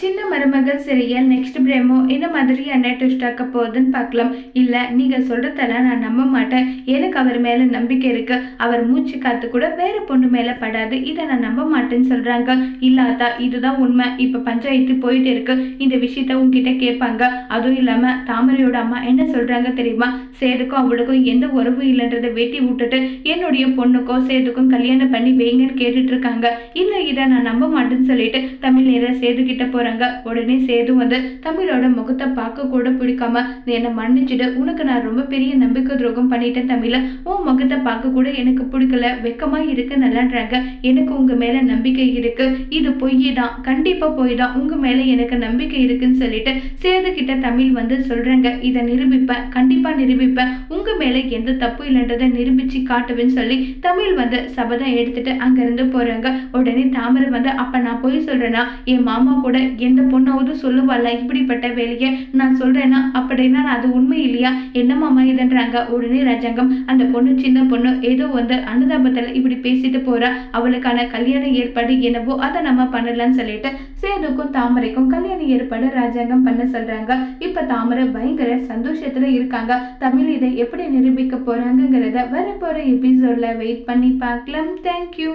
சின்ன மருமகள் serial next பிரேமோ என்ன மாதிரியான ட்விஸ்ட் ஆக்க போகுதுன்னு பார்க்கலாம். இல்லை நீங்கள் சொல்கிறதெல்லாம் நான் நம்ப மாட்டேன். எனக்கு அவர் மேலே நம்பிக்கை இருக்கு. அவர் மூச்சு காத்து கூட வேற பொண்ணு மேலே படாது. இதை நான் நம்ப மாட்டேன்னு சொல்கிறாங்க இல்லாதா இதுதான் உண்மை. இப்போ பஞ்சாயத்து போயிட்டு இருக்கு. இந்த விஷயத்த உங்ககிட்ட கேட்பாங்க. அதுவும் இல்லாமல் தாமரையோட அம்மா என்ன சொல்கிறாங்க தெரியுமா? சேதுக்கும் அவளுக்கும் எந்த உறவும் இல்லைன்றதை வெட்டி விட்டுட்டு என்னுடைய பொண்ணுக்கும் சேதுக்கும் கல்யாணம் பண்ணி வைங்கன்னு கேட்டுட்டு இருக்காங்க. இல்லை இதை நான் நம்ப மாட்டேன்னு சொல்லிட்டு தமிழ் நேர சேதுக்கிட்ட கிட்ட போறாங்க உடனே சேது வந்து தமிழோட முகத்தை பார்க்க கூட பிடிக்காம நீ என்னை மன்னிச்சுட்டு உனக்கு நான் ரொம்ப பெரிய நம்பிக்கை துரோகம் பண்ணிட்டேன் தமிழ. உன் முகத்தை பார்க்க கூட எனக்கு பிடிக்கல. வெக்கமா இருக்கு நல்லான்றாங்க. எனக்கு உங்க மேல நம்பிக்கை இருக்கு. இது பொய் தான். கண்டிப்பா பொய் தான். உங்க மேல எனக்கு நம்பிக்கை இருக்குன்னு சொல்லிட்டு சேது கிட்ட தமிழ் வந்து சொல்றாங்க. இதை நிரூபிப்பேன். கண்டிப்பா நிரூபிப்பேன். உங்க மேல எந்த தப்பு இல்லைன்றதை நிரூபிச்சு காட்டுவேன்னு சொல்லி தமிழ் வந்து சபதம் எடுத்துட்டு அங்கிருந்து போறாங்க. உடனே தாமரை வந்து அப்ப நான் பொய் சொல்றேன்னா என் மாமா கூட எந்த பொண்ணாவது சொல்லுவாள்ல இப்படிப்பட்ட வேலையை நான் சொல்றேன்னா அப்படின்னா அது உண்மை இல்லையா? என்னமாமா இதுன்றாங்க? உடனே ராஜாங்கம் அந்த பொண்ணு சின்ன பொண்ணு ஏதோ வந்து அனுதாபத்தில் இப்படி பேசிட்டு போறா. அவளுக்கான கல்யாண ஏற்பாடு என்னவோ அதை நம்ம பண்ணலாம்னு சொல்லிட்டு சேதுக்கும் தாமரைக்கும் கல்யாண ஏற்பாடு ராஜாங்கம் பண்ண சொல்றாங்க. இப்ப தாமரை பயங்கர சந்தோஷத்துல இருக்காங்க. தமிழ் இதை எப்படி நிரூபிக்க போறாங்கங்கிறத வரப்போற எபிசோட்ல வெயிட் பண்ணி பார்க்கலாம். தேங்க்யூ